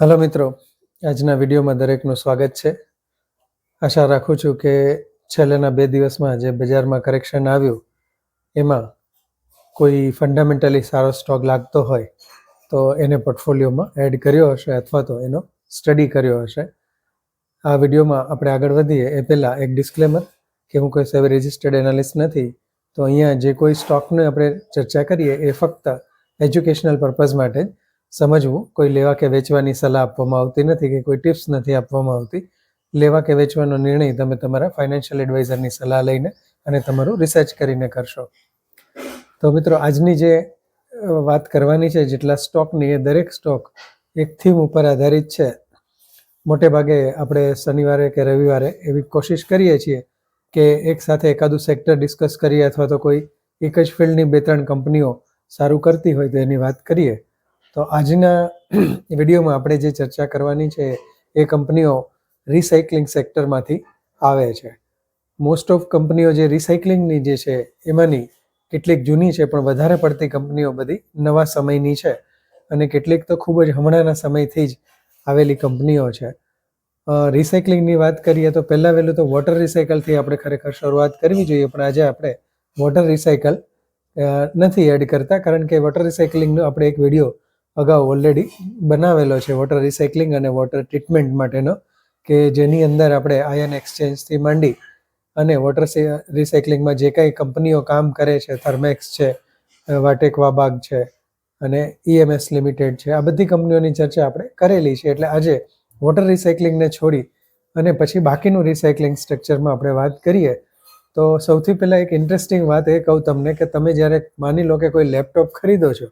Hello મિત્રો, આજના વિડીયોમાં દરેકનું સ્વાગત છે. આશા રાખું છું કે છેલ્લાના બે દિવસમાં જે બજારમાં કરેક્શન આવ્યું, એમાં કોઈ ફંડામેન્ટલી સારો સ્ટોક લાગતો હોય તો એને પોર્ટફોલિયોમાં એડ કર્યો હશે અથવા તો એનો સ્ટડી કર્યો હશે. આ વિડીયોમાં આપણે આગળ વધીએ. એ પહેલાં એક ડિસ્ક્લેમર કે હું કોઈ સેવી રજિસ્ટર્ડ એનાલિસ્ટ નથી, તો અહીંયા જે કોઈ સ્ટોકને આપણે ચર્ચા કરીએ, એ ફક્ત એજ્યુકેશનલ પર્પઝ માટે જ સમજવું. કોઈ લેવા કે વેચવાની સલાહ આપવામાં આવતી નથી કે કોઈ ટિપ્સ નથી આપવામાં આવતી. લેવા કે વેચવાનો નિર્ણય તમે તમારા ફાઇનાન્શિયલ એડવાઇઝરની સલાહ લઈને અને તમારું રિસર્ચ કરીને કરશો. તો મિત્રો, આજની જે વાત કરવાની છે, જેટલા સ્ટોકની એ દરેક સ્ટોક એક થીમ ઉપર આધારિત છે. મોટે ભાગે આપણે શનિવારે કે રવિવારે એવી કોશિશ કરીએ છીએ કે એક સાથે એકાદું સેક્ટર ડિસ્કસ કરીએ અથવા તો કોઈ એક જ ફિલ્ડની બે ત્રણ કંપનીઓ સારું કરતી હોય તો એની વાત કરીએ. તો આજના વિડીયોમાં આપણે જે ચર્ચા કરવાની છે, એ કંપનીઓ રિસાયકલિંગ સેક્ટરમાંથી આવે છે. મોસ્ટ ઓફ કંપનીઓ જે રિસાયકલિંગની જે છે, એમાંની કેટલીક જૂની છે, પણ વધારે પડતી કંપનીઓ બધી નવા સમયની છે. અને કેટલીક તો ખૂબ જ હમણાંના સમયથી જ આવેલી કંપનીઓ છે. રિસાયકલિંગની વાત કરીએ તો પહેલાં વહેલું તો વોટર રિસાયકલથી આપણે ખરેખર શરૂઆત કરવી જોઈએ, પણ આજે આપણે વોટર રિસાયકલ નથી એડ કરતા, કારણ કે વોટર રિસાયકલિંગનો આપણે એક વીડિયો અગાઉ ઓલરેડી બનાવેલો છે વોટર રિસાયકલિંગ અને વોટર ટ્રીટમેન્ટ માટેનો, કે જેની અંદર આપણે આયન એક્સચેન્જથી માંડી અને વોટર રિસાયકલિંગમાં જે કાંઈ કંપનીઓ કામ કરે છે થર્મેક્સ છે વાટેક વાબાગ છે અને ઈએમએસ લિમિટેડ છે, આ બધી કંપનીઓની ચર્ચા આપણે કરેલી છે. એટલે આજે વોટર રિસાયકલિંગને છોડી અને પછી બાકીનું રિસાયકલિંગ સ્ટ્રક્ચરમાં આપણે વાત કરીએ, તો સૌથી પહેલાં એક ઇન્ટરેસ્ટિંગ વાત એ કહું તમને કે તમે જ્યારે માની લો કે કોઈ લેપટોપ ખરીદો છો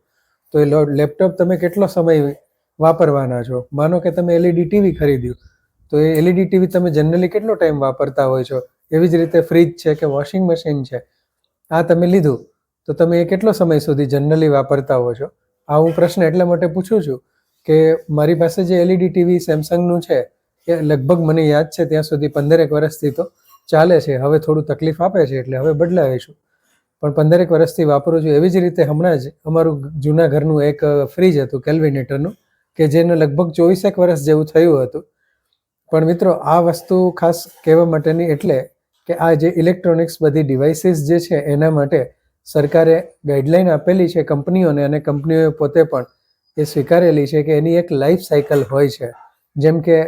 તો એ લેપટોપ તમે કેટલો સમય વાપરવાના છો? માનો કે તમે એલઈડી ટીવી ખરીદ્યું, તો એ એલઈડી ટીવી તમે જનરલી કેટલો ટાઈમ વાપરતા હોય છો? એવી જ રીતે ફ્રીજ છે કે વોશિંગ મશીન છે, આ તમે લીધું, તો તમે એ કેટલો સમય સુધી જનરલી વાપરતા હો છો? આ હું પ્રશ્ન એટલા માટે પૂછું છું કે મારી પાસે જે એલઈડી ટીવી સેમસંગનું છે, એ લગભગ મને યાદ છે, ત્યાં સુધી પંદરેક વર્ષથી તો ચાલે છે. હવે થોડું તકલીફ આપે છે, એટલે હવે બદલાવીશું. પણ પંદરેક વર્ષથી વાપરું છું એવી જ રીતે હમણાં જ અમારું જૂના ઘરનું એક ફ્રીજ હતું કેલ્વિનેટરનું કે જેને લગભગ ચોવીસેક વર્ષ જેવું થયું હતું. પણ મિત્રો, આ વસ્તુ ખાસ કહેવા માટેની એટલે કે આ જે ઇલેક્ટ્રોનિક્સ બધી ડિવાઇસીસ જે છે, એના માટે સરકારે ગાઈડલાઈન આપેલી છે કંપનીઓને અને કંપનીઓએ પોતે પણ એ સ્વીકારેલી છે કે એની એક લાઈફ સાયકલ હોય છે. જેમ કે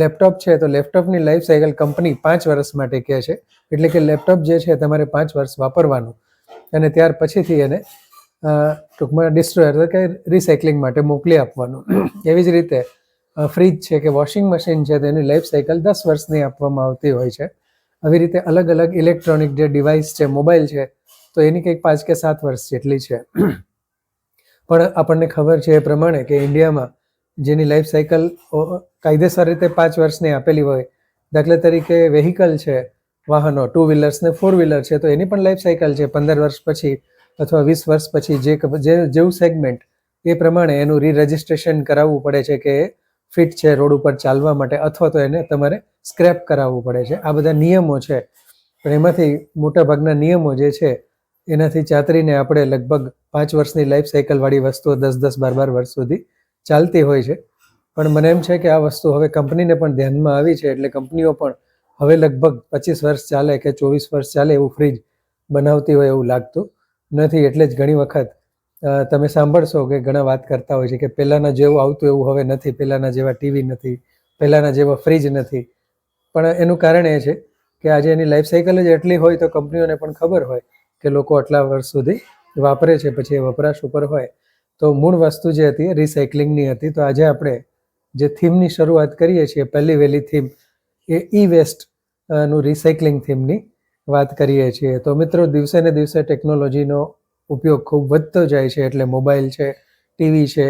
લેપટોપ છે તો લેપટોપની લાઈફ સાયકલ કંપની પાંચ વર્ષ માટે કહે છે. એટલે કે લેપટોપ જે છે તમારે પાંચ વર્ષ વાપરવાનું. અને ત્યાર પછીથી એને ટૂંકમાં ડિસ્ટ્રોય કે રિસાયકલિંગ માટે મોકલી આપવાનું. એવી જ રીતે ફ્રીજ છે કે વોશિંગ મશીન છે તેની લાઈફ સાયકલ દસ વર્ષની આપવામાં આવતી હોય છે. આવી રીતે અલગ અલગ ઇલેક્ટ્રોનિક જે ડિવાઇસ છે મોબાઈલ છે, તો એની કંઈક પાંચ કે સાત વર્ષ જેટલી છે. પણ આપણને ખબર છે એ પ્રમાણે કે ઇન્ડિયામાં જેની લાઈફ સાયકલ કાયદેસર રીતે પાંચ વર્ષની આપેલી હોય. દાખલા તરીકે વેહિકલ છે, વાહનો ટુ વ્હીલર્સ ને ફોર વ્હીલર છે, તો એની પણ લાઈફ સાયકલ છે પંદર વર્ષ પછી અથવા વીસ વર્ષ પછી જે જેવું સેગમેન્ટ એ પ્રમાણે એનું રી રજિસ્ટ્રેશન કરાવવું પડે છે કે ફિટ છે રોડ ઉપર ચાલવા માટે અથવા તો એને તમારે સ્ક્રેપ કરાવવું પડે છે. આ બધા નિયમો છે. પણ એમાંથી મોટાભાગના નિયમો જે છે, એનાથી ચાતરીને આપણે લગભગ પાંચ વર્ષની લાઈફ સાયકલવાળી વસ્તુઓ દસ દસ બાર બાર વર્ષ સુધી ચાલતી હોય છે. પણ મને એમ છે કે આ વસ્તુ હવે કંપનીને પણ ધ્યાનમાં આવી છે, એટલે કંપનીઓ પણ હવે લગભગ પચીસ વર્ષ ચાલે કે ચોવીસ વર્ષ ચાલે એવું ફ્રીજ બનાવતી હોય એવું લાગતું નથી. એટલે જ ઘણી વખત તમે સાંભળશો કે ઘણા વાત કરતા હોય છે કે પહેલાંના જેવું આવતું એવું હવે નથી પહેલાંના જેવા ટીવી નથી પહેલાંના જેવા ફ્રીજ નથી. પણ એનું કારણ એ છે કે આજે એની લાઈફ સાયકલ જ એટલી હોય તો કંપનીઓને પણ ખબર હોય કે લોકો આટલા વર્ષ સુધી વાપરે છે, પછી એ વપરાશ ઉપર હોય. તો મૂળ વસ્તુ જે હતી રિસાયકલિંગની હતી, તો આજે આપણે જે થીમની શરૂઆત કરીએ છીએ, પહેલી વહેલી થીમ એ ઈ વેસ્ટનું રિસાયકલિંગ થીમની વાત કરીએ છીએ. તો મિત્રો, દિવસે ને દિવસે ટેકનોલોજીનો ઉપયોગ ખૂબ વધતો જાય છે, એટલે મોબાઈલ છે ટીવી છે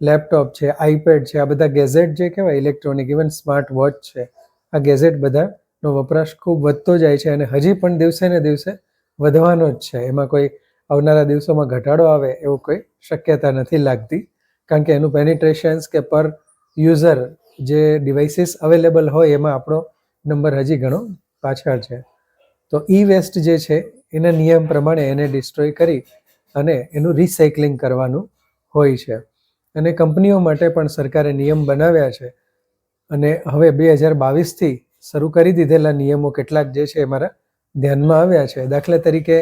લેપટોપ છે આઈપેડ છે, આ બધા ગેઝેટ જે કહેવાય ઇલેક્ટ્રોનિક ઇવન સ્માર્ટ વોચ છે, આ ગેઝેટ બધાનો વપરાશ ખૂબ વધતો જાય છે અને હજી પણ દિવસે ને દિવસે વધવાનો જ છે. એમાં કોઈ આવનારા દિવસોમાં ઘટાડો આવે એવું કોઈ શક્યતા નથી લાગતી. કારણ કે એનું પેનિટ્રેશન્સ કે પર યુઝર જે ડિવાઇસીસ અવેલેબલ હોય એમાં આપણો નંબર હજી ઘણો પાછળ છે. તો ઈ વેસ્ટ જે છે, એના નિયમ પ્રમાણે એને ડિસ્ટ્રોય કરી અને એનું રિસાયકલિંગ કરવાનું હોય છે. અને કંપનીઓ માટે પણ સરકારે નિયમ બનાવ્યા છે. અને હવે બે હજાર બાવીસથી શરૂ કરી દીધેલા નિયમો કેટલાક જે છે એ મારા ધ્યાનમાં આવ્યા છે. દાખલા તરીકે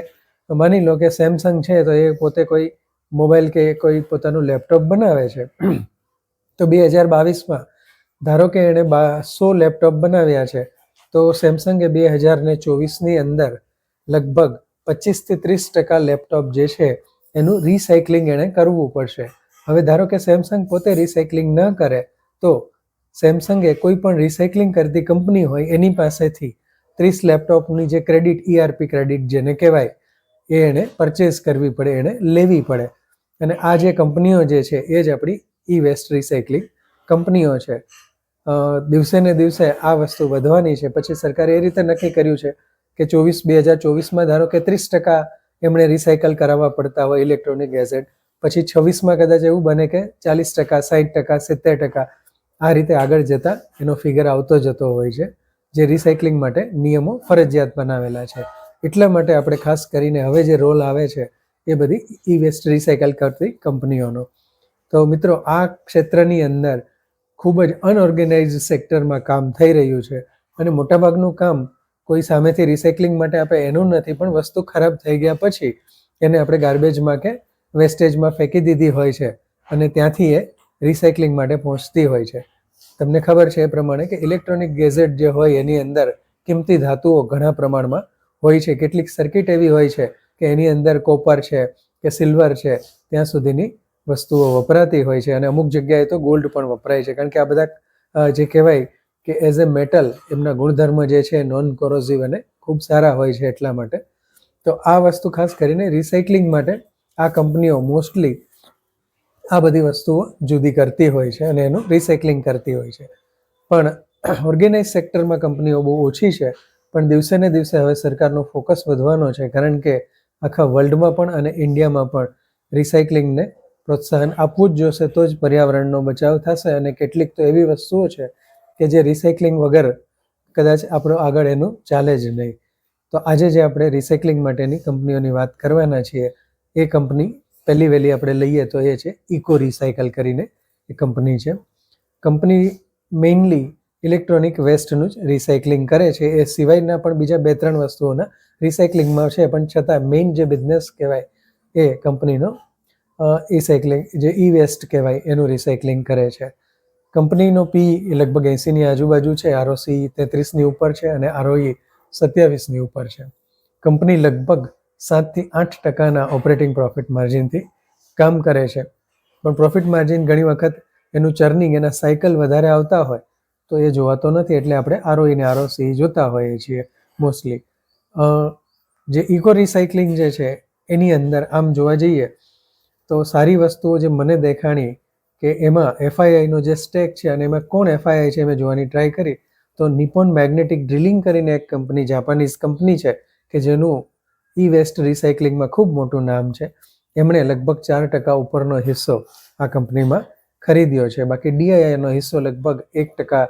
માની લો કે સેમસંગ છે તો એ પોતે કોઈ મોબાઈલ કે કોઈ પોતાનું લેપટોપ બનાવે છે. તો બે હજાર બાવીસમાં ધારો કે એણે સો લેપટોપ બનાવ્યા છે, તો સેમસંગે બે હજાર ને ચોવીસની અંદર લગભગ પચીસથી ત્રીસ ટકા લેપટોપ જે છે એનું રિસાયકલિંગ એણે કરવું પડશે. હવે ધારો કે સેમસંગ પોતે રિસાયકલિંગ ન કરે, તો સેમસંગે કોઈ પણ રિસાયકલિંગ કરતી કંપની હોય એની પાસેથી ત્રીસ લેપટોપની જે ક્રેડિટ ઈઆરપી ક્રેડિટ જેને કહેવાય એ એણે પરચેસ કરવી પડે, એણે લેવી પડે. અને આ જે કંપનીઓ જે છે, એ જ આપણી ઈ વેસ્ટ રિસાયકલિંગ કંપનીઓ છે. દિવસે ને દિવસે આ વસ્તુ વધવાની છે. પછી સરકારે એ રીતે નક્કી કર્યું છે કે ચોવીસ, બે હજાર ચોવીસમાં ધારો કે ત્રીસ ટકા એમણે રિસાયકલ કરાવવા પડતા હોય ઇલેક્ટ્રોનિક ગેઝેટ પછી છવ્વીસમાં કદાચ એવું બને કે ચાલીસ ટકા સાઠ ટકા, સિત્તેર ટકા આ રીતે આગળ જતા એનો ફિગર આવતો જતો હોય છે, જે રિસાયકલિંગ માટે નિયમો ફરજિયાત બનાવેલા છે. એટલા માટે આપણે ખાસ કરીને હવે જે રોલ આવે છે, એ બધી ઈ વેસ્ટ રિસાયકલ કરતી કંપનીઓનો. તો મિત્રો, આ ક્ષેત્રની અંદર ખૂબ જ અનઓર્ગેનાઇઝ સેક્ટરમાં કામ થઈ રહ્યું છે અને મોટાભાગનું કામ કોઈ સામેથી રિસાયકલિંગ માટે આપે એનું નથી, પણ વસ્તુ ખરાબ થઈ ગયા પછી એને આપણે ગાર્બેજમાં કે વેસ્ટેજમાં ફેંકી દીધી હોય છે અને ત્યાંથી એ રિસાયકલિંગ માટે પહોંચતી હોય છે. તમને ખબર છે એ પ્રમાણે કે ઇલેક્ટ્રોનિક ગેઝેટ જે હોય એની અંદર કિંમતી ધાતુઓ ઘણા પ્રમાણમાં હોય છે, કેટલીક સર્કિટ એવી હોય છે કે એની અંદર કોપર છે કે સિલ્વર છે, ત્યાં સુધીની વસ્તુઓ વપરાતી હોય છે અને અમુક જગ્યાએ તો ગોલ્ડ પણ વપરાય છે. કારણ કે આ બધા જે કહેવાય કે એઝ એ મેટલ એમના ગુણધર્મ જે છે નોન કોરોઝિવ અને ખૂબ સારા હોય છે એટલા માટે. તો આ વસ્તુ ખાસ કરીને રિસાયકલિંગ માટે આ કંપનીઓ મોસ્ટલી આ બધી વસ્તુઓ જુદી કરતી હોય છે અને એનું રિસાયકલિંગ કરતી હોય છે. પણ ઓર્ગેનાઇઝ સેક્ટરમાં કંપનીઓ બહુ ઓછી છે. પણ દિવસે ને દિવસે હવે સરકારનો ફોકસ વધવાનો છે, કારણ કે આખા વર્લ્ડમાં પણ અને ઇન્ડિયામાં પણ રિસાયકલિંગને પ્રોત્સાહન આપવું જ જોશે તો જ પર્યાવરણનો બચાવ થશે અને કેટલીક તો એવી વસ્તુઓ છે કે જે રિસાયકલિંગ વગર કદાચ આપણો આગળ એનું ચાલે જ નહીં. તો આજે જે આપણે રિસાયકલિંગ માટેની કંપનીઓની વાત કરવાના છીએ, એ કંપની પહેલી વહેલી આપણે લઈએ તો એ છે ઇકો રિસાયકલ કરીને એ કંપની છે. કંપની મેઇનલી ઇલેક્ટ્રોનિક વેસ્ટનું જ રિસાયકલિંગ કરે છે. એ સિવાયના પણ બીજા બે ત્રણ વસ્તુઓના રિસાયકલિંગમાં છે. પણ છતાં મેઇન જે બિઝનેસ કહેવાય એ કંપનીનો રિસાયકલિંગ જે ઈ વેસ્ટ કહેવાય, એનું રિસાયકલિંગ કરે છે. કંપનીનો પી લગભગ એંસીની આજુબાજુ છે. આરઓસી તેત્રીસની ઉપર છે અને આરઓઈ સત્યાવીસની ઉપર છે. કંપની લગભગ સાતથી આઠ ટકાના ઓપરેટિંગ પ્રોફિટ માર્જિનથી કામ કરે છે. પણ પ્રોફિટ માર્જિન ઘણી વખત એનું ચર્નિંગ એના સાયકલ વધારે આવતા હોય તો એ જોવાતો નથી એટલે આપણે આરઓઈ ને આરઓસી જોતા હોઈએ છીએ મોસ્ટલી જે ઇકો રિસાયકલિંગ જે છે, એની અંદર આમ જોવા જઈએ, તો સારી વસ્તુઓ જે મને દેખાણી કે એમાં એફઆઈઆઈનો જે સ્ટેક છે અને એમાં કોણ એફઆઈઆઈ છે મેં જોવાની ટ્રાય કરી, તો નિપોન મેગ્નેટિક ડ્રિલિંગ કરીને એક કંપની જાપાનીઝ કંપની છે, કે જેનું ઈ વેસ્ટ રિસાયકલિંગમાં ખૂબ મોટું નામ છે. એમણે લગભગ ચાર ટકા ઉપરનો હિસ્સો આ કંપનીમાં ખરીદ્યો છે. બાકી ડીઆઈઆઈનો હિસ્સો લગભગ એક ટકા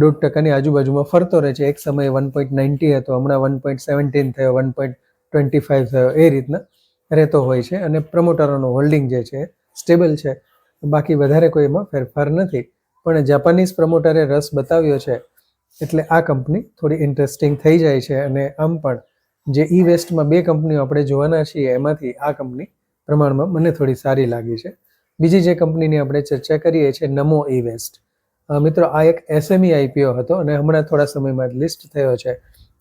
દોઢ ટકાની આજુબાજુમાં ફરતો રહે છે. એક સમયે વન પોઈન્ટ નાઇન્ટી હતો, હમણાં વન પોઈન્ટ સેવન્ટીન થયો, વન પોઈન્ટ ટ્વેન્ટી ફાઇવ થયો, એ રીતના રહેતો હોય છે. અને પ્રમોટરોનો હોલ્ડિંગ જે છે, સ્ટેબલ છે. બાકી વધારે કોઈ એમાં ફેરફાર નથી. પણ જાપાનીઝ પ્રમોટરે રસ બતાવ્યો છે, એટલે આ કંપની થોડી ઇન્ટરેસ્ટિંગ થઈ જાય છે. અને આમ પણ, જે ઈ વેસ્ટમાં બે કંપનીઓ આપણે જોવાના છીએ, એમાંથી આ કંપની પ્રમાણમાં મને થોડી સારી લાગી છે. બીજી જે કંપનીની આપણે ચર્ચા કરીએ છીએ, નમો ઈ વેસ્ટ મિત્રો, આ એક એસએમઈ આઈપીઓ હતો અને હમણાં થોડા સમયમાં લિસ્ટ થયો છે.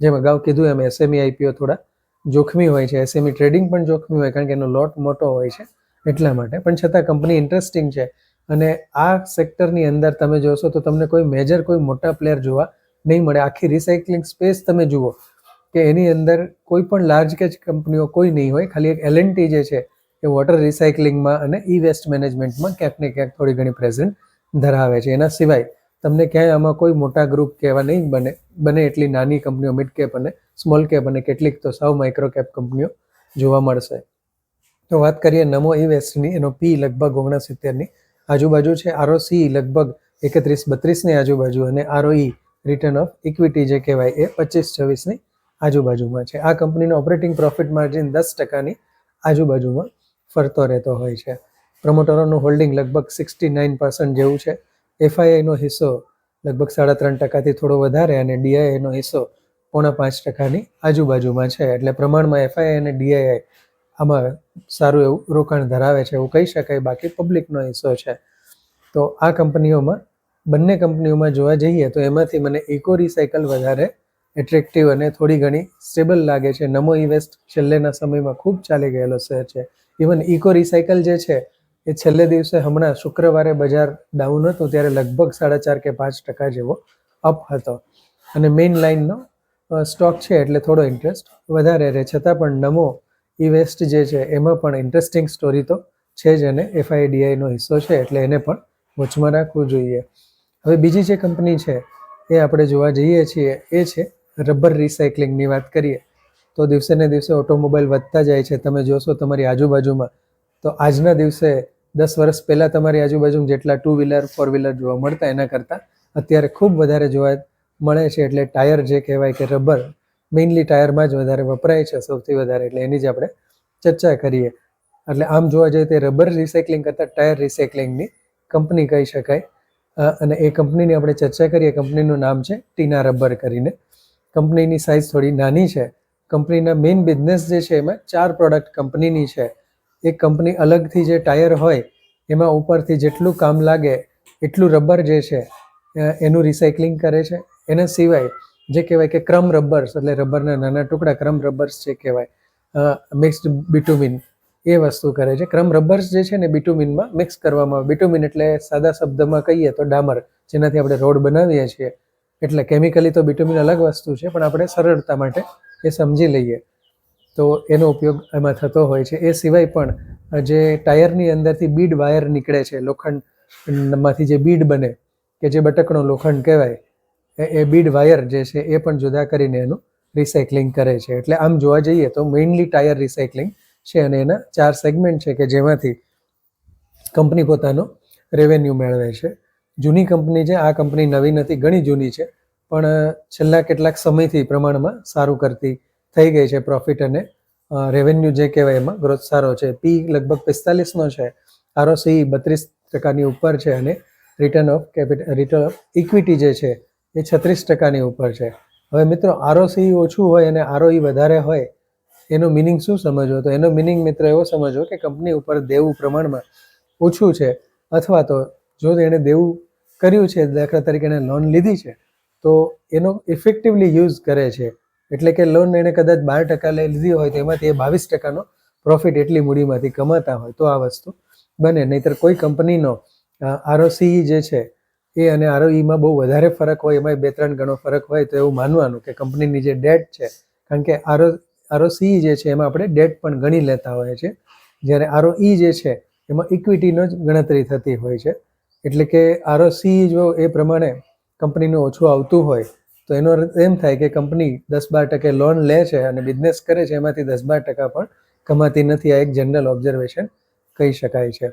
જેમ અગાઉ કીધું એમ એસએમઈ આઈપીઓ થોડા જોખમી હોય છે, એસએમઈ ટ્રેડિંગ પણ જોખમી હોય કારણ કે એનો લોટ મોટો હોય છે એટલા માટે. પણ છતાં કંપની ઇન્ટરેસ્ટિંગ છે અને આ સેક્ટરની અંદર તમે જોશો તો તમને કોઈ મેજર, કોઈ મોટા પ્લેયર જોવા નહીં મળે. આખી રિસાયકલિંગ સ્પેસ તમે જુઓ કે એની અંદર કોઈ પણ લાર્જ કેચ કંપનીઓ કોઈ નહીં હોય. ખાલી એક એલએનટી જે છે એ વોટર રિસાયકલિંગમાં અને ઈ વેસ્ટ મેનેજમેન્ટમાં ક્યાંક ને ક્યાંક થોડી ઘણી પ્રેઝન્ટ ધરાવે છે. એના સિવાય તમને ક્યાંય આમાં કોઈ મોટા ગ્રુપ કહેવા નહીં બને બને એટલી નાની કંપનીઓ મિડ કેપ અને સ્મોલ કેપ અને કેટલીક તો સાવ માઇક્રો કેપ કંપનીઓ જોવા મળશે. તો વાત કરીએ નમો ઈ વેસ્ટની એનો પી લગભગ ઓગણસિત્તેરની આજુબાજુ છે. આરઓસી લગભગ એકત્રીસ બત્રીસની આજુબાજુ અને આરઓઈ રિટર્ન ઓફ ઇક્વિટી જે કહેવાય એ પચીસ છવ્વીસની આજુબાજુમાં છે. આ કંપનીનો ઓપરેટિંગ પ્રોફિટ માર્જિન દસ ટકાની આજુબાજુમાં ફરતો રહેતો હોય છે. પ્રમોટરોનું હોલ્ડિંગ લગભગ સિક્સટી નાઇન પર્સન્ટ જેવું છે. એફઆઈઆઈનો હિસ્સો લગભગ સાડા ત્રણ ટકાથી થોડો વધારે અને ડીઆઈઆઈનો હિસ્સો પોણા પાંચ ટકાની આજુબાજુમાં છે. એટલે પ્રમાણમાં એફઆઈઆઈ અને ડીઆઈઆઈ આમાં સારું એવું રોકાણ ધરાવે છે એવું કહી શકાય. બાકી પબ્લિકનો હિસ્સો છે. તો આ કંપનીઓમાં, બંને કંપનીઓમાં જોવા જઈએ તો એમાંથી મને ઇકો રિસાયકલ વધારે એટ્રેક્ટિવ અને થોડી ઘણી સ્ટેબલ લાગે છે. નમો ઇવેસ્ટ છેલ્લેના સમયમાં ખૂબ ચાલી ગયેલો શેર છે. ઇવન ઇકો રિસાયકલ જે છે, એ છેલ્લે દિવસે હમણાં શુક્રવારે બજાર ડાઉન હતું, ત્યારે લગભગ સાડા ચાર કે પાંચ ટકા જેવો અપ હતો. અને મેઇન લાઇનનો સ્ટોક છે એટલે થોડો ઇન્ટરેસ્ટ વધારે રહે. છતાં પણ નમો ઈ વેસ્ટ જે છે, એમાં પણ ઇન્ટરેસ્ટિંગ સ્ટોરી તો છે જ અને એફઆઈડીઆઈનો હિસ્સો છે, એટલે એને પણ વચમાં રાખવું જોઈએ. હવે બીજી જે કંપની છે, એ આપણે જોવા જઈએ છીએ, એ છે રબર રિસાયકલિંગની વાત કરીએ. તો દિવસે ને દિવસે ઓટોમોબાઈલ વધતા જાય છે. તમે જોશો તમારી આજુબાજુમાં. તો આજના દિવસે દસ વર્ષ પહેલાં તમારી આજુબાજુમાં જેટલા ટુ વ્હીલર ફોર વ્હીલર જોવા મળતા એના કરતાં અત્યારે ખૂબ વધારે જોવા મળે છે. એટલે ટાયર જે કહેવાય કે રબર મેઇનલી ટાયરમાં જ વધારે વપરાય છે સૌથી વધારે. એટલે એની જ આપણે ચર્ચા કરીએ. એટલે આમ જોવા જઈએ તો રબર રિસાયકલિંગ કરતાં ટાયર રિસાયકલિંગની કંપની કહી શકાય. અને એ કંપનીની આપણે ચર્ચા કરીએ. કંપનીનું નામ છે ટીના રબર કરીને. કંપનીની સાઇઝ થોડી નાની છે. કંપનીના મેઇન બિઝનેસ જે છે એમાં ચાર પ્રોડક્ટ કંપનીની છે. એ કંપની અલગથી જે ટાયર હોય, એમાં ઉપરથી જેટલું કામ લાગે, એટલું રબર જે છે એનું રિસાયકલિંગ કરે છે. એના સિવાય જે કહેવાય કે ક્રમ રબર્સ એટલે રબરના નાના ટુકડા ક્રમ રબર્સ જે કહેવાય મિક્સ્ડ બિટુમિન એ વસ્તુ કરે છે. ક્રમ રબર્સ જે છે ને બિટુમિનમાં મિક્સ કરવામાં આવે. બિટુમિન એટલે સાદા શબ્દમાં કહીએ તો ડામર, જેનાથી આપણે રોડ બનાવીએ છીએ. એટલે કેમિકલી તો બિટુમિન અલગ વસ્તુ છે, પણ આપણે સરળતા માટે એ સમજી લઈએ. તો એનો ઉપયોગ એમાં થતો હોય છે. એ સિવાય પણ જે ટાયરની અંદરથી બીડ વાયર નીકળે છે, લોખંડમાંથી જે બીડ બને કે જે બટકણો લોખંડ કહેવાય, એ બીડ વાયર જે છે એ પણ જુદા કરીને એનું રિસાયકલિંગ કરે છે. એટલે આમ જોવા જઈએ તો મેઇનલી ટાયર રિસાયકલિંગ છે અને એના ચાર સેગમેન્ટ છે કે જેમાંથી કંપની પોતાનો રેવન્યુ મેળવે છે. જૂની કંપની છે, આ કંપની નવી નથી, ઘણી જૂની છે. પણ છેલ્લા કેટલાક સમયથી પ્રમાણમાં સારું કરતી થઈ ગઈ છે પ્રોફિટ અને રેવન્યુ જે કહેવાય એમાં ગ્રોથ સારો છે. પી લગભગ પિસ્તાલીસનો છે. આરઓસી બત્રીસ ટકાની ઉપર છે અને return of capital return of equity જે છે એ છત્રીસ ટકાની ઉપર છે. હવે મિત્રો આરઓસી ઓછું હોય અને આરઓઈ વધારે હોય, એનો મિનિંગ શું સમજવો? તો એનો મિનિંગ મિત્ર એવો સમજવો કે કંપની ઉપર દેવું પ્રમાણમાં ઓછું છે. અથવા તો જો એણે દેવું કર્યું છે દાખલા તરીકે એણે લોન લીધી છે તો એનો ઇફેક્ટિવલી યુઝ કરે છે. એટલે કે લોન એણે કદાચ બાર ટકા લઈ લીધી હોય તો એમાંથી એ બાવીસ ટકાનો પ્રોફિટ એટલી મૂડીમાંથી કમાતા હોય તો આ વસ્તુ બને. નહીતર કોઈ કંપનીનો આરઓસી જે છે, એ અને આરઓઈમાં બહુ વધારે ફરક હોય એમાં બે ત્રણ ગણો ફરક હોય તો એવું માનવાનું કે કંપનીની જે ડેટ છે, કારણ કે આરઓ આરઓસી જે છે એમાં આપણે ડેટ પણ ગણી લેતા હોઈએ છીએ. જ્યારે આરઓઈ જે છે, એમાં ઇક્વિટીનો જ ગણતરી થતી હોય છે. એટલે કે આરઓસી જો એ પ્રમાણે કંપનીનું ઓછું આવતું હોય, તો એનો એમ થાય કે કંપની દસ બાર ટકે લોન લે છે અને બિઝનેસ કરે છે, એમાંથી દસ બાર ટકા પણ કમાતી નથી, આ એક જનરલ ઓબ્ઝર્વેશન કહી શકાય છે.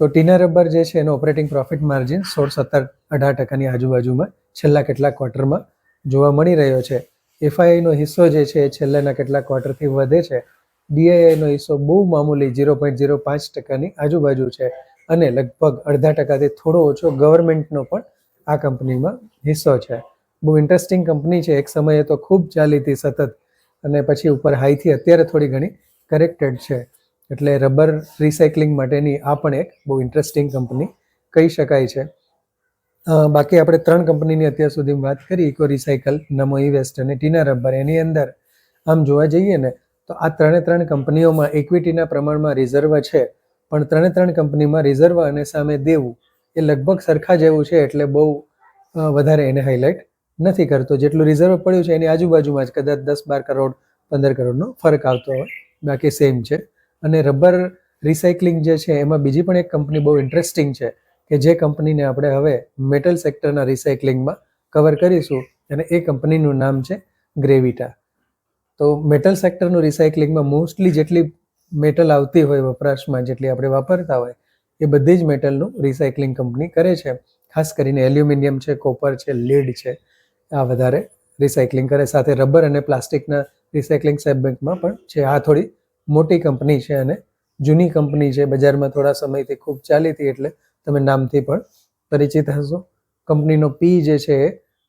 તો ટીના રબર જે છે, એનો ઓપરેટિંગ પ્રોફિટ માર્જિન સોળ, સત્તર, અઢાર ટકાની આજુબાજુમાં છેલ્લા કેટલાક ક્વાર્ટરમાં જોવા મળી રહ્યો છે. એફઆઈઆઈનો હિસ્સો જે છે, એ છેલ્લાના કેટલાક ક્વાર્ટરથી વધે છે. ડીઆઈઆઈનો હિસ્સો બહુ મામૂલી ઝીરો પોઈન્ટ ઝીરો પાંચ ટકાની આજુબાજુ છે અને લગભગ અડધા ટકાથી થોડો ઓછો ગવર્મેન્ટનો પણ આ કંપનીમાં હિસ્સો છે. બહુ ઇન્ટરેસ્ટિંગ કંપની છે. એક સમયે તો ખૂબ ચાલી હતી સતત અને પછી ઉપર હાઈથી અત્યારે થોડી ઘણી કરેક્ટેડ છે. એટલે રબર રિસાયકલિંગ માટેની આ પણ એક બહુ ઇન્ટરેસ્ટિંગ કંપની કહી શકાય છે. બાકી આપણે ત્રણ કંપનીની અત્યાર સુધી વાત કરી. ઇકો રિસાયકલ નમો ઇવેસ્ટ અને ટીના રબર એની અંદર આમ જોવા જઈએ ને, તો આ ત્રણે ત્રણ કંપનીઓમાં ઇક્વિટીના પ્રમાણમાં રિઝર્વ છે. પણ ત્રણે ત્રણ કંપનીમાં રિઝર્વ અને સામે દેવું એ લગભગ સરખા જેવું છે એટલે બહુ વધારે એને હાઇલાઇટ નથી કરતો. જેટલું રિઝર્વ પડ્યું છે એની આજુબાજુમાં જ કદાચ દસ બાર કરોડ, પંદર કરોડનો ફરક આવતો હોય. બાકી સેમ છે. અને રબર રિસાયકલિંગ જે છે એમાં બીજી પણ એક કંપની બહુ ઇન્ટરેસ્ટિંગ છે કે જે કંપનીને આપણે હવે મેટલ સેક્ટરના રિસાયકલિંગમાં કવર કરીશું અને એ કંપનીનું નામ છે ગ્રેવિટા તો મેટલ સેક્ટરનું રિસાયકલિંગમાં મોસ્ટલી જેટલી મેટલ આવતી હોય વપરાશમાં જેટલી આપણે વાપરતા હોય એ બધી જ મેટલનું રિસાયકલિંગ કંપની કરે છે. ખાસ કરીને એલ્યુમિનિયમ છે, કોપર છે, લીડ છે, આ વધારે રિસાયકલિંગ કરે. સાથે રબર અને પ્લાસ્ટિકના રિસાયકલિંગ સેગમેન્ટમાં પણ છે. આ થોડી મોટી કંપની છે અને જૂની કંપની છે. બજારમાં થોડા સમયથી ખૂબ ચાલી હતી એટલે તમે નામથી પણ પરિચિત હશો. કંપનીનો પી જે છે એ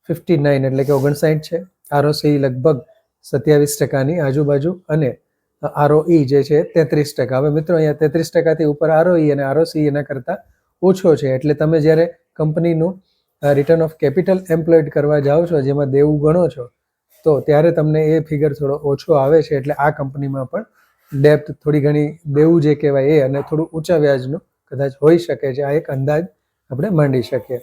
ફિફ્ટી નાઇન એટલે કે ઓગણસાઠ છે. આરઓસી લગભગ સત્યાવીસ ટકાની આજુબાજુ અને આરઓઈ જે છે, તેત્રીસ ટકા. હવે મિત્રો, અહીંયા તેત્રીસ ટકાથી ઉપર આરઓઈ અને આરઓસી એના કરતાં ઓછો છે. એટલે તમે જ્યારે કંપનીનું રિટર્ન ઓફ કેપિટલ એમ્પ્લોયડ કરવા જાઓ છો, જેમાં દેવું ગણો છો, તો ત્યારે તમને એ ફિગર થોડો ઓછો આવે છે. એટલે આ કંપનીમાં પણ ડેપ્થ થોડી ઘણી દેવું જે કહેવાય એ અને થોડું ઊંચા વ્યાજનું કદાચ હોઈ શકે છે. આ એક અંદાજ આપણે માંડી શકીએ.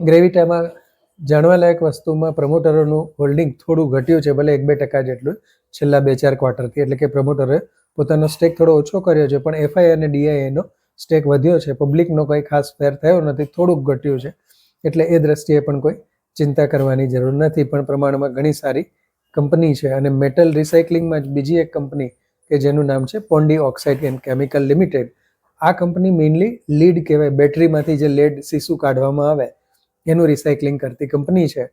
ગ્રેવિટામાં જાણવાલાયક વસ્તુમાં પ્રમોટરોનું હોલ્ડિંગ થોડું ઘટ્યું છે, ભલે એક બે ટકા જેટલું. છેલ્લા બે ચાર ક્વાર્ટરથી એટલે કે પ્રમોટરે પોતાનો સ્ટેક થોડો ઓછો કર્યો છે, પણ એફઆઈ અને ડીઆઈએનો સ્ટેક વધ્યો છે. પબ્લિકનો કોઈ ખાસ ફેર થયો નથી, થોડુંક ઘટ્યું છે. એટલે એ દ્રષ્ટિએ પણ કોઈ ચિંતા કરવાની જરૂર નથી, પણ પ્રમાણમાં ઘણી સારી કંપની છે અને મેટલ રિસાયકલિંગમાં જ બીજી એક કંપની કે જેનું નામ છે Pondy oxide and chemical limited આ કંપની મેઇનલી લીડ કહેવાય બેટરીમાંથી જે લેડ સીસુ કાઢવામાં આવે એનું રિસાયકલિંગ કરતી કંપની છે.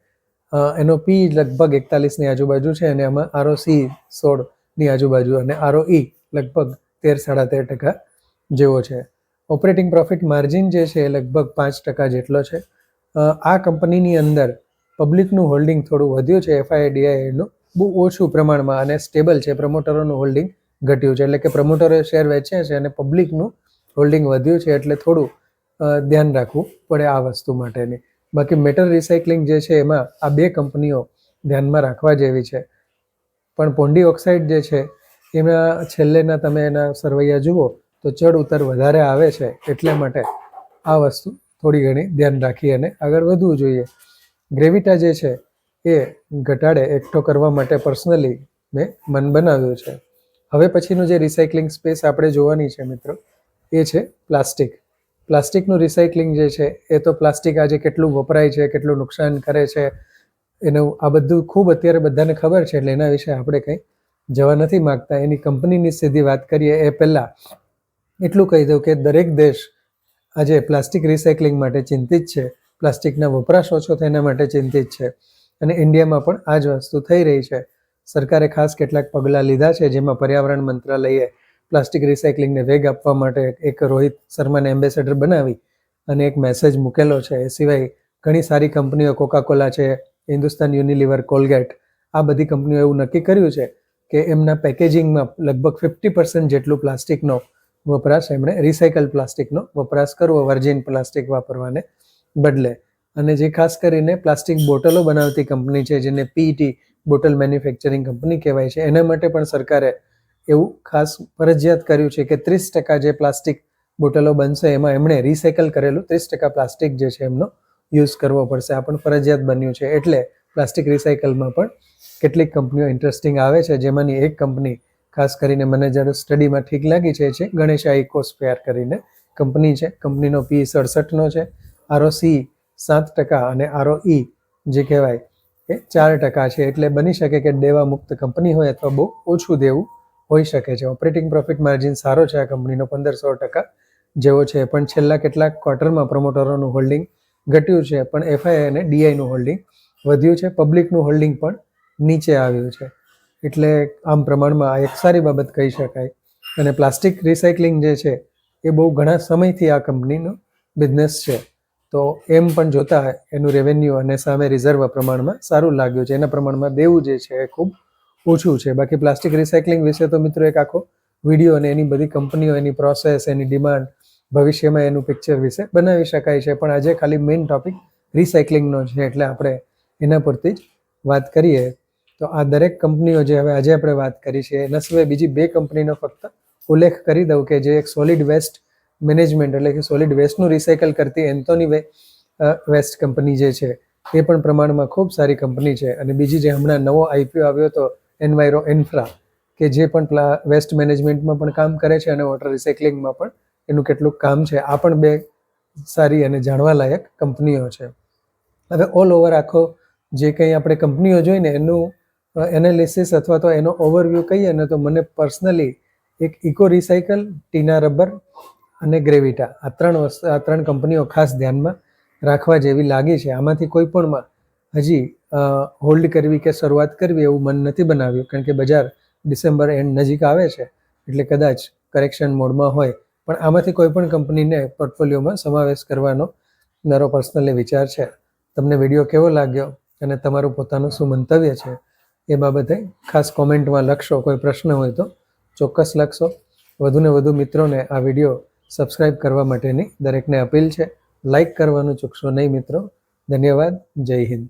એનો પી લગભગ એકતાલીસની આજુબાજુ છે અને એમાં આરઓસી સોળની આજુબાજુ અને આરઓઈ લગભગ તેર, સાડા તેર ટકા જેવો છે. ઓપરેટિંગ પ્રોફિટ માર્જિન જે છે એ લગભગ પાંચ ટકા જેટલો છે. આ કંપનીની અંદર પબ્લિકનું હોલ્ડિંગ થોડું વધ્યું છે એફઆઈડીઆઈનું બહુ ઓછું પ્રમાણમાં અને સ્ટેબલ છે પ્રમોટરોનું હોલ્ડિંગ ઘટ્યું છે. એટલે કે પ્રમોટરોએ શેર વેચ્યા છે અને પબ્લિકનું હોલ્ડિંગ વધ્યું છે, એટલે થોડું ધ્યાન રાખવું પડે આ વસ્તુ માટેની. બાકી મેટલ રિસાયકલિંગ જે છે એમાં આ બે કંપનીઓ ધ્યાનમાં રાખવા જેવી છે. પણ પોન્ડી ઓક્સાઇડ જે છે એમાં છેલ્લેના તમે એના સરવૈયા જુઓ, તો ચડ ઉતર વધારે આવે છે એટલા માટે આ વસ્તુ થોડી ઘણી ધ્યાન રાખી અને આગળ વધવું જોઈએ. ગ્રેવિટા જે છે, એ ઘટાડે એકઠો કરવા માટે પર્સનલી મેં મન બનાવ્યું છે. હવે પછીનું જે રિસાયકલિંગ સ્પેસ આપણે જોવાની છે મિત્રો, એ છે પ્લાસ્ટિક. પ્લાસ્ટિકનું રિસાયકલિંગ જે છે, એ તો પ્લાસ્ટિક આજે કેટલું વપરાય છે, કેટલું નુકસાન કરે છે, એનું આ બધું ખૂબ અત્યારે બધાને ખબર છે, એટલે એના વિશે આપણે કંઈ જવા નથી માગતા. એની કંપનીની સીધી વાત કરીએ એ પહેલાં, એટલું કહી દઉં કે દરેક દેશ આજે પ્લાસ્ટિક રિસાયકલિંગ માટે ચિંતિત છે. પ્લાસ્ટિકના વપરાશ ઓછો એના માટે ચિંતિત છે. અને ઇન્ડિયામાં પણ આ જ વસ્તુ થઈ રહી છે. સરકારે ખાસ કેટલાક પગલાં લીધા છે, જેમાં પર્યાવરણ મંત્રાલયે પ્લાસ્ટિક રિસાયકલિંગને વેગ આપવા માટે એક રોહિત શર્માને એમ્બેસેડર બનાવી અને એક મેસેજ મૂકેલો છે. એ સિવાય ઘણી સારી કંપનીઓ કોકાકોલા છે હિન્દુસ્તાન યુનિલિવર કોલગેટ આ બધી કંપનીઓ એવું નક્કી કર્યું છે કે એમના પેકેજિંગમાં લગભગ ફિફ્ટી પર્સન્ટ જેટલું પ્લાસ્ટિકનો વપરાશ એમણે રિસાયકલ પ્લાસ્ટિકનો વપરાશ કરવો વર્જિન પ્લાસ્ટિક વાપરવાને બદલે. અને જે ખાસ કરીને પ્લાસ્ટિક બોટલો બનાવતી કંપની છે, જેને પીટી બોટલ મેન્યુફેક્ચરિંગ કંપની કહેવાય છે, એના માટે પણ સરકારે એવું ખાસ ફરજિયાત કર્યું છે કે ત્રીસ ટકા જે પ્લાસ્ટિક બોટલો બનશે, એમાં એમણે રિસાયકલ કરેલું ત્રીસ ટકા પ્લાસ્ટિક જે છે એમનો યુઝ કરવો પડશે. આ પણ ફરજિયાત બન્યું છે. એટલે પ્લાસ્ટિક રિસાયકલમાં પણ કેટલીક કંપનીઓ ઇન્ટરેસ્ટિંગ આવે છે, જેમાંની એક કંપની ખાસ કરીને મને જ્યારે સ્ટડીમાં ઠીક લાગી છે છે ગણેશા ઇકોસ્ફેર કરીને કંપની છે. કંપનીનો પી સડસઠનો છે. આરો સી સાત ટકા અને આરો ઈ જે કહેવાય એ ચાર ટકા છે. એટલે બની શકે કે દેવા મુક્ત કંપની હોય અથવા બહુ ઓછું દેવું હોઈ શકે છે. ઓપરેટિંગ પ્રોફિટ માર્જિન સારો છે આ કંપનીનો, પંદરસો ટકા જેવો છે. પણ છેલ્લા કેટલાક ક્વાર્ટરમાં પ્રમોટરોનું હોલ્ડિંગ ઘટ્યું છે. પણ એફઆઈ અને ડીઆઈનું હોલ્ડિંગ વધ્યું છે. પબ્લિકનું હોલ્ડિંગ પણ નીચે આવ્યું છે. એટલે આમ પ્રમાણમાં આ એક સારી બાબત કહી શકાય. અને પ્લાસ્ટિક રિસાયકલિંગ જે છે, એ બહુ ઘણા સમયથી આ કંપનીનો બિઝનેસ છે. તો એમ પણ જોતા એનું રેવન્યુ અને સામે રિઝર્વ પ્રમાણમાં સારું લાગ્યું છે. એના પ્રમાણમાં દેવું જે છે, એ ખૂબ ઓછું છે. બાકી પ્લાસ્ટિક રિસાયકલિંગ વિશે તો મિત્રો એક આખો વીડિયો અને એની બધી કંપનીઓ, એની પ્રોસેસ એની ડિમાન્ડ ભવિષ્યમાં એનું પિક્ચર વિશે બનાવી શકાય છે. પણ આજે ખાલી મેઇન ટોપિક રિસાયકલિંગનો છે. એટલે આપણે એના પરથી જ વાત કરીએ. તો આ દરેક કંપનીઓ જે હવે આજે આપણે વાત કરી છે, એના સિવાય બીજી બે કંપનીનો ફક્ત ઉલ્લેખ કરી દઉં કે જે એક સોલિડ વેસ્ટ મેનેજમેન્ટ એટલે કે સોલિડ વેસ્ટનું રિસાયકલ કરતી એન્થોની વે વેસ્ટ કંપની જે છે એ પણ પ્રમાણમાં ખૂબ સારી કંપની છે. અને બીજી જે હમણાં નવો આઈપીઓ આવ્યો હતો એનવાયરો ઇન્ફ્રા કે જે પણ વેસ્ટ મેનેજમેન્ટમાં પણ કામ કરે છે અને વોટર રિસાયકલિંગમાં પણ એનું કેટલું કામ છે. આ પણ બે સારી અને જાણવાલાયક કંપનીઓ છે. હવે ઓલ ઓવર આખો જે કંઈ આપણે કંપનીઓ જોઈને એનું એનાલિસિસ અથવા તો એનો ઓવરવ્યૂ કહીએ ને તો મને પર્સનલી એક ઇકો રિસાયકલ ટીના રબર અને ગ્રેવિટા આ ત્રણ વસ્તુ, આ ત્રણ કંપનીઓ ખાસ ધ્યાનમાં રાખવા જેવી લાગી છે. આમાંથી કોઈ પણમાં હજી હોલ્ડ કરવી કે શરૂઆત કરવી એવું મન નથી બનાવ્યું. કારણ કે બજાર ડિસેમ્બર એન્ડ નજીક આવે છે, એટલે કદાચ કરેક્શન મોડમાં હોય. પણ આમાંથી કોઈ પણ કંપનીને પોર્ટફોલિયોમાં સમાવેશ કરવાનો મારો પર્સનલી વિચાર છે. તમને વીડિયો કેવો લાગ્યો અને તમારું પોતાનું શું મંતવ્ય છે એ બાબતે ખાસ કોમેન્ટમાં લખશો, કોઈ પ્રશ્ન હોય તો ચોક્કસ લખશો. વધુને વધુ મિત્રોને આ વીડિયો સબસ્ક્રાઇબ કરવા માટેની દરેકને અપીલ છે. લાઈક કરવાનું ચૂકશો નહીં મિત્રો. ધન્યવાદ. જય હિન્દ.